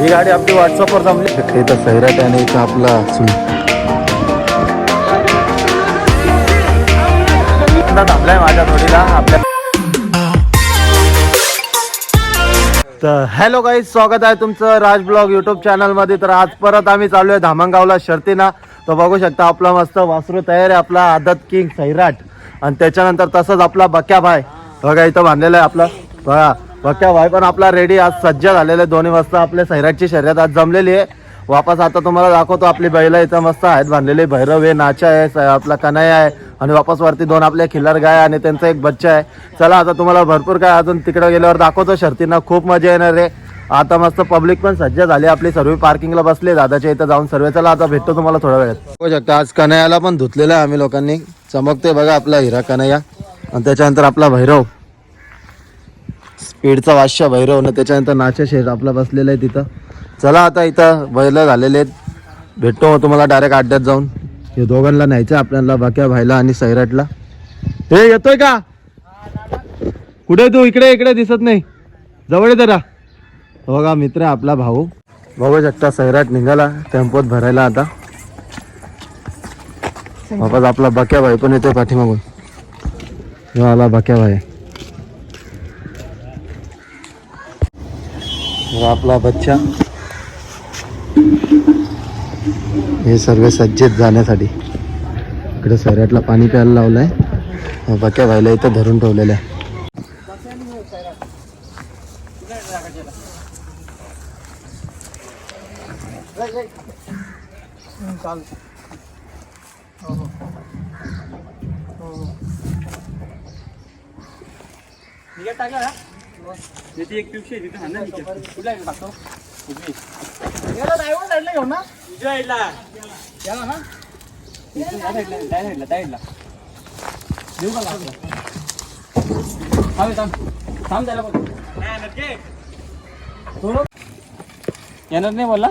ही गाडी आपली व्हॉट्सअपवर जमली. इथं सैराट आणि इथं आपला थांबलाय माझ्या जोडीला आपल्या तर हॅलो गाईज स्वागत आहे तुमचं राज ब्लॉग युट्यूब चॅनलमध्ये तर आज परत आम्ही चालू आहे धामणगावला शर्तीना. तर बघू शकता आपला मस्त वासरू तयार आहे आपला आदत किंग सैराट. आणि त्याच्यानंतर तसंच आपला बक्या भाई. बघा इथं बांधलेला आहे आपला. बघा बघ्या भाई पण आपला रेडी आज सज्ज झालेला आहे दोन्ही वाजता आपल्या सैराटची शर्यत आज जमलेली आहे. वापस आता तुम्हाला दाखवतो आपली बैल इथं मस्त आहेत. बांधलेले भैरव आहे नाचा आहे स- आपला कन्हैया आहे. आणि वापस वरती दोन आपले खिल्लर गाय आणि त्यांचा एक बच्चा आहे. चला आता तुम्हाला भरपूर काय अजून तिकडे गेल्यावर दाखवतो. शर्तींना खूप मजा येणार आहे. आता मस्त पब्लिक पण सज्ज झाली. आपली सर्व पार्किंगला बसले. दादाच्या इथं जाऊन सर्व चला आता भेटतो तुम्हाला थोड्या वेळात. बघू शकता आज कन्हैयाला पण धुतलेलं आहे आम्ही लोकांनी. चमकते बघा आपला हिरा कन्हैया. आणि त्याच्यानंतर आपला भैरव. इडचा वाश्या भैरव ना त्याच्यानंतर नाच्या शेठ आपला बसलेला आहे तिथं. चला आता इथं बैल झालेले आहेत. भेटतो मग तुम्हाला डायरेक्ट अड्ड्यात जाऊन. हे दोघांना न्यायचं आपल्याला बाक्या भाईला आणि सैराटला. हे येतोय का? कुठे तू? इकडे इकडे दिसत नाही. जवळ जरा. बघा मित्र आपला भाऊ. बघू शकता सैराट निघाला टेम्पोत भरायला आता. वापस आपला बक्या भाई पण येतोय पाठीमागून. आला बक्या भाई. व आपला बच्चा. हे सर्व सज्जित जाण्यासाठी. इकडे सैराटला पाणी प्यायला लावलंय. व बक्या व्हायला इथं धरून ठेवलेलं आहे तिथे एक पिवशी आहे तिथे हाण ना. कुठला आहे टाकतो? उजवी. उजव्या साईडला. याला ना? इथून त्या साईडला, त्या साईडला, त्या साईडला. देऊ का लागलं? थांब, थांब. थांब त्याला बघ. सोडू. येणार नाही बोलला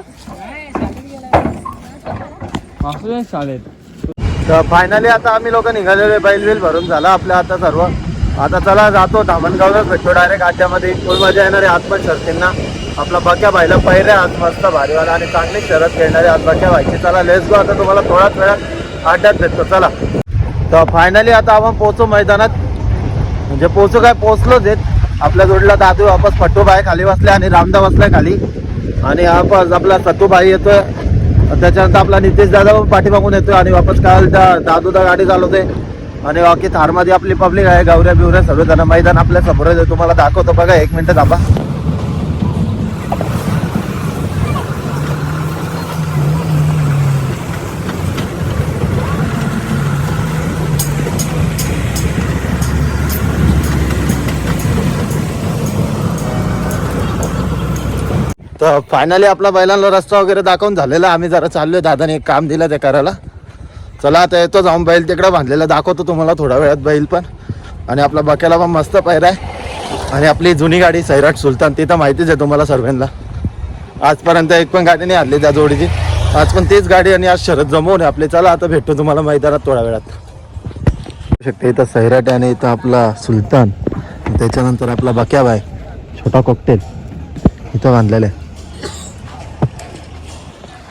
शाळेत तर फायनली आता आम्ही लोक निघालेले बैल बिल भरून झाला आपल्या आता सर्व आता चला जातो धामणगावला भेटतो डायरेक्ट आट्यामध्ये फुल मजा येणार आहे आज पण शर्तींना आपला बक्या भाईला पहिरे आज मस्त भारीवाला आणि चांगली शरद खेळणारे आज बक्या भाईची. चला लेस गो आता तुम्हाला थोड्याच वेळात अड्ड्यात भेटतो. चला. तर फायनली आता आपण पोहोचू मैदानात. म्हणजे पोहोचू काय? पोहोचलोच आहेत. आपल्या जोडीला दादू वापस फट्टूबाई खाली बसले आणि रामदा बसलाय खाली. आणि वापस आपला सत्तूबाई येतोय. त्याच्यानंतर आपला नितेश दादा पण पाठीमागून येतोय आणि वापस काल त्या दादूदा गाडी चालवते आणि बाकी थारमध्ये आपली पब्लिक आहे गावऱ्या बिवऱ्या सर्वजण मैदान आपल्यासमोर तुम्हाला दाखवतो बघा एक मिनिट थांबा. तर फायनली आपला बैलांना रस्ता वगैरे दाखवून झालेला. आम्ही जरा चाललोय दादाने एक काम दिलं ते करायला. चला आता येतो जाऊन बैल तिकडं. बांधलेला दाखवतो तुम्हाला थोड्या वेळात बैल पण. आणि आपला बक्याला पण मस्त पैर आहे. आणि आपली जुनी गाडी सैराट सुलतान ती तर माहितीच आहे तुम्हाला सर्वांना. आजपर्यंत एक पण गाडी नाही आणली त्या जोडीची. आज पण तीच गाडी आणि आज शरद जमवून आपले आपली. चला आता भेटतो तुम्हाला मैदानात थोड्या वेळात. शकते इथं सैराट आहे आणि इथं आपला सुलतान. त्याच्यानंतर आपला बक्याबाई छोटा कॉकटेल इथं बांधलेलं आहे.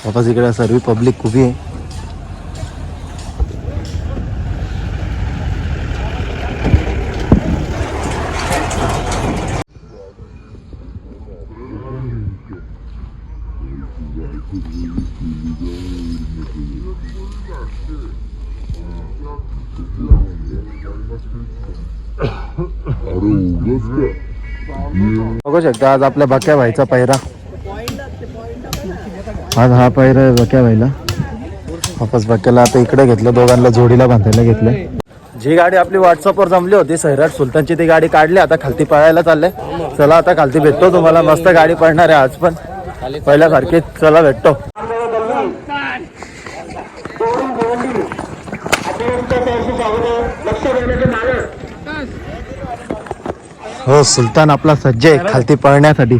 वापस इकडे सर्व पब्लिक उभी आहे. शकता आज आपल्या बक्या भाईचा पहिरा आज हा पहिरा आहे बक्या भाईला. वापस बक्याला आता इकडे घेतलं दोघांना जोडीला बांधायला घेतलं. जी गाडी आपली व्हॉट्सअपवर जमली होती सैराट सुलतानची ती गाडी काढली आता खालती पळायला चालले. चला आता खालती भेटतो तुम्हाला. मस्त गाडी पडणार आहे आज पण. पहिल्यासारखी चला भेटतो. हो सुलतान आपला सज्ज आहे खालती पळण्यासाठी.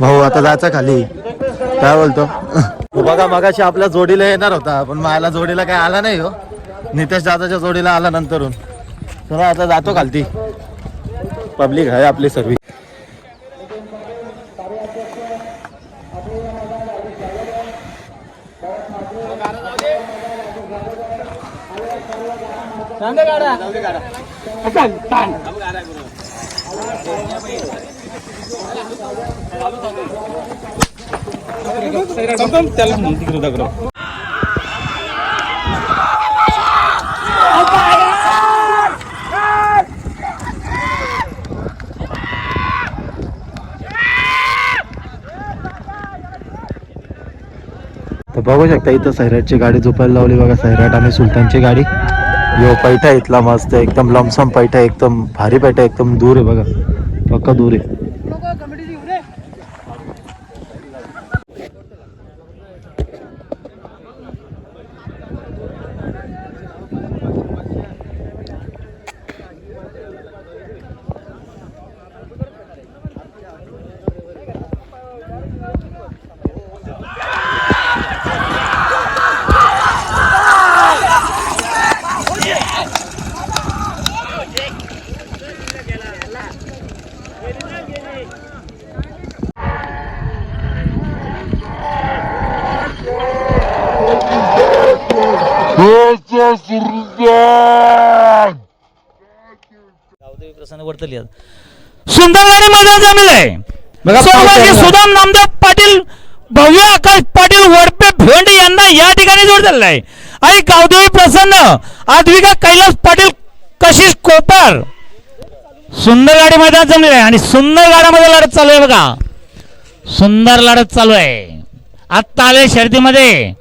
भाऊ आता जायचं खाली. काय बोलतो? बघा मगाशी आपल्या जोडीला येणार होता. पण मायला जोडीला काय आला नाही हो. नितेश दादाच्या जोडीला आला नंतरून. चला आता जातो खालती. पब्लिक आहे आपली सर्वी तर बघू शकता इथं सैराटची गाडी झोपायला लावली बघा सैराट आणि सुलतानची गाडी. यो पैठा इथला मस्त एकदम लमसम पैठा एकदम भारी पैठा एकदम दूर आहे बघा. पक्का दूर आहे. प्रसन्न वर्तली सुंदरवाडी मैदान जमलंय सोमवारी सुदाम नामदेव पाटील भव्य आकाश पाटील वडपे भेंड यांना या ठिकाणी जोड दिलेला आहे. आणि गावदेवी प्रसन्न. आद्विका कैलास पाटील कशिश कोपर. सुंदर गाडी मैदान जमलेलं आहे आणि सुंदर गाड्यामध्ये लढत चालू आहे बघा. सुंदर लढत चालू आहे. आत्ता आले शर्यतीमध्ये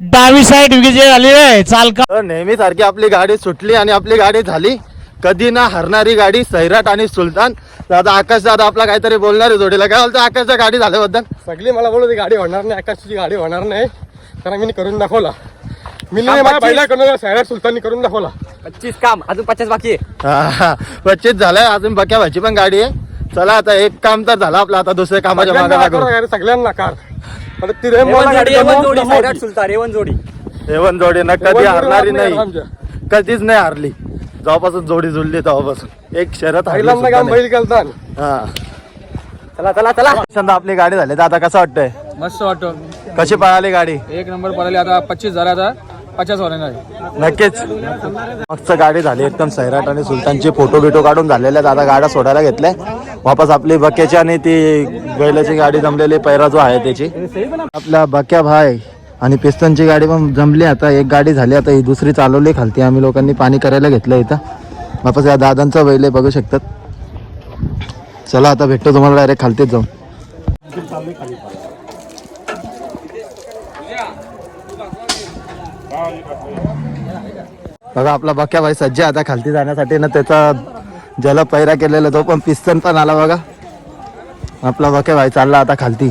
डावी साईड विजय झालेली आहे चालका तर नेहमी सारखी आपली गाडी सुटली आणि आपली गाडी झाली. कधी ना हरणारी गाडी सैराट आणि सुलतान. आता आकाश दादा आपला काहीतरी बोलणार आहे जोडीला. काय बोलतो आकाशच्या गाडी झाल्याबद्दल? सगळी मला बोलत गाडी होणार नाही आकाशची गाडी होणार नाही. कारण मी करून दाखवला. मी पहिला करून सैराट सुलतानी करून दाखवला. पच्चीस काम अजून पचास बाकी आहे. पच्चीस झालाय अजून बक्या भाची पण गाडी आहे. चला आता एक काम तर झालं आपलं आता दुसऱ्या कामाच्या मागे सगळ्यांना कार. आता ती मला जोडी सैराट. सुलतान ना कधी हरणारी नाही. कधीच नाही हारली. जेव्हापासून जोडी जुळली तेव्हापासून. एक शरत हारली पहिल्यांदा काम सुद्धा बैल केलता. नाही. हा. चला चला चला. समजा आपली गाडी झाली. तर आता कसं वाटतंय? मस्त वाटतो. कशी पळाली गाडी? एक नंबर पडले आता पच्चीस झाला आता. पचास होणार नक्कीच. मस्त गाडी झाली एकदम सैराट आणि सुलतानचे फोटो बिटो काढून झालेल्या दादा आता गाड्या सोडायला घेतल्या वापस आपली बक्याची आणि ती बैलाची गाडी जमलेली पैरा जो आहे त्याची. आपला बक्या भाई आणि पिस्तनची गाडी पण जमली आता. एक गाडी झाली आता ही दुसरी चालवली खालती. आम्ही लोकांनी पाणी करायला घेतलं इथं. वापस या दादांचा बैल आहे बघू शकतात. चला आता भेटतो तुम्हाला डायरेक्ट खालतीच जाऊन. बघा आपला बक्या भाई सज्ज आता खालती जाण्यासाठी. ना त्याचा ज्याला पैरा केलेला तो पण पिस्तन पण आला बघा. आपला बक्या भाई चालला आता खालती.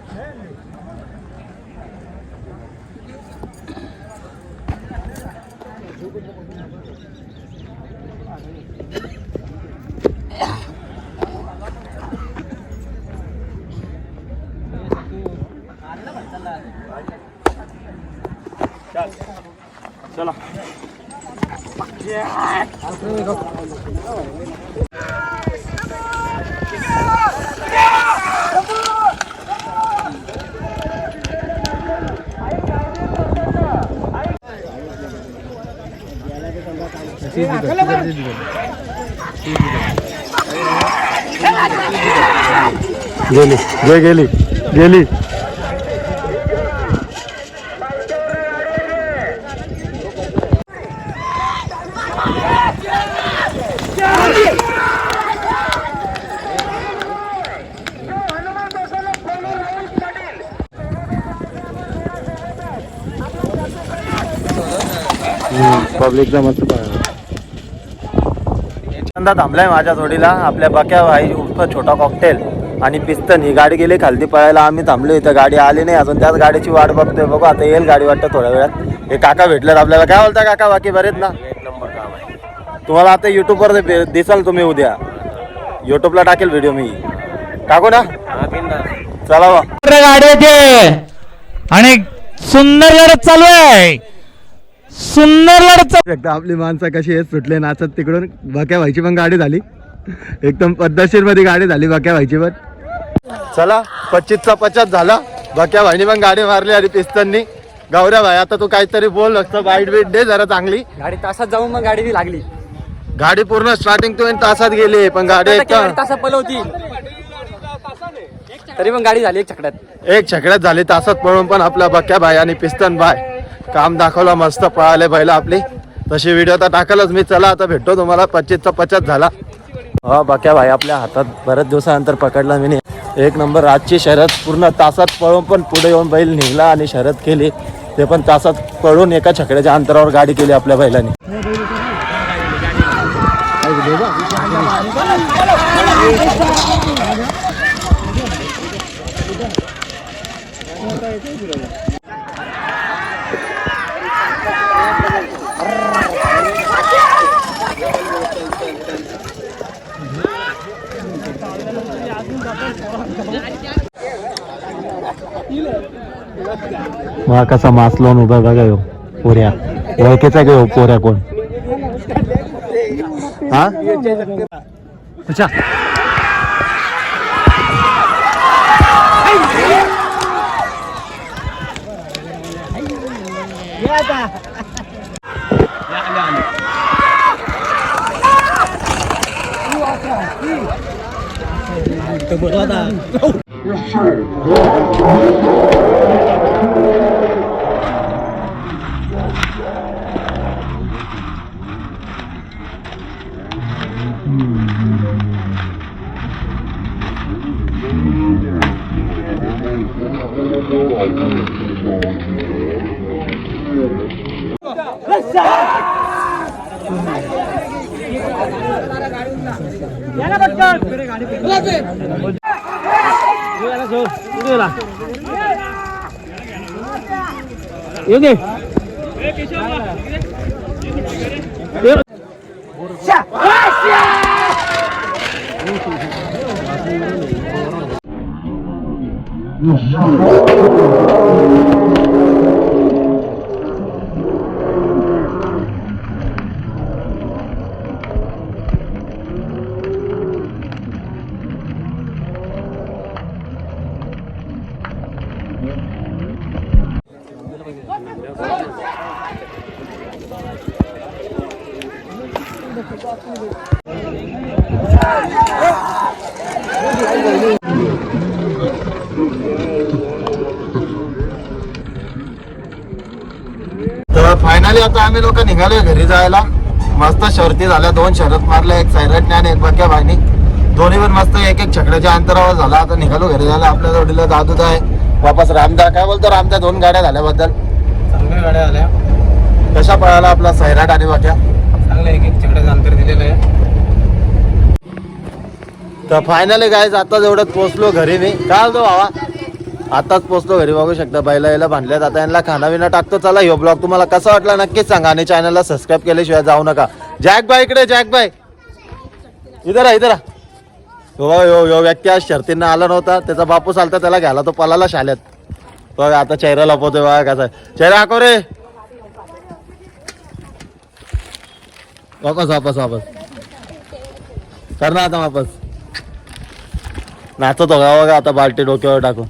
Thank you. गेली. जे गेली. गेली. पब्लिकचा मस्त थांबलाय माझ्या जोडीला आपल्या बक्या भाई उर्फ छोटा कॉकटेल आणि पिस्तन ही गाडी गेली खालती पळायला. आम्ही थांबलो इथं. गाडी आली नाही. अजून त्याच गाडीची वाट बघतोय. बघू आता येईल गाडी वाटतं थोड्या वेळात. हे काका भेटलेत आपल्याला. काय बोलता काका? बाकी बरेच ना? तुम्हाला आता युट्यूबवर दि- दिसाल तुम्ही उद्या. युट्यूबला टाकेल व्हिडिओ मी. टाकू ना? चला गाडी येते आणि सुंदर लढत चालू आहे. सुंदर लढत चालू एकदा आपली माणसं कशी आहेत सुटले नाचत तिकडून बाक्या व्हायची पण गाडी झाली. एकदम पद्धतशीरमध्ये गाडी झाली बाक्या व्हायची पण. चला पच्चीसचा पचास झाला. बाक्या भाईनी पण गाडी मारली आणि पिस्तननी गौऱ्या भाई आता तू काहीतरी बोल असतं बाईट बीट दे जरा चांगली. गाडी तासात जाऊन मग गाडी लागली. गाडी पूर्ण स्टार्टिंग टू तासात गेली पण गाडी एक तासात पलवती? तरी पण गाडी झाली एक चकड्यात एक छकड्यात झाली तासात पळून पण आपला बक्या भाई आणि पिस्तन भाई. काम दाखवलं मस्त पळाले बैल आपली. तशी व्हिडिओ तर टाकलच मी. चला आता भेटतो तुम्हाला. पच्चीसचा पचास झाला. हा बाक्या भाई आपल्या हातात बऱ्याच दिवसानंतर पकडला मी एक नंबर आजची शरद पूर्ण तासात पळून पण पुढे येऊन बैल निघला आणि शरद केली. ते पण तासात पळून एका छकड्याच्या अंतरावर गाडी केली आपल्या बैलांनी. वा कसा मास लावून उभा बघा यो पोऱ्या. ओळखीचा घेऊ पोऱ्या कोण? हा? अच्छा. योगेश Yeah. तर फायनली आता आम्ही लोक निघालोय घरी जायला. मस्त शर्ती झाल्या दोन शरत मारल्या एक सायरटने आणि एक बक्या भाईनी. दोन्ही पण मस्त एक एक छकड्याच्या अंतरावर झाला. आता निघालो घरी जायला. आपल्या जोडीला दादूदा आहे वापस रामदा काय बोलतो रामदा दोन गाड्या झाल्याबद्दल. चांगल्या गाड्या आल्या. कशा पळाला आपला सैराट आणि वाट्या चांगलं एक एक चकड्याचं अंतर दिलेलं आहे. तर फायनली गायज आताच एवढंच पोचलो घरी मी. काल तो भावा? आताच पोचलो घरी बघू शकता. बैला याला बांधल्यात. आता यांना खाना विना टाकतो. चला ह्यो ब्लॉग तुम्हाला कसा वाटला नक्कीच सांगा. आणि चॅनलला सबस्क्राईब केल्याशिवाय जाऊ नका. जॅक बाय इकडे जॅक बाय इधर आहे इधर हो हो यो यो व्यक्ती आज शर्तींना आला नव्हता. त्याचा बापूस आलता त्याला घ्यायला तो पलाला शाळेत. बघ आता चेहरा लपवतोय बघा कसा चेहरा हाको रे. वापस वापस वापस. कर ना आता वापस. नाचत होगा बघा आता बाल्टी डोक्यावर टाकून.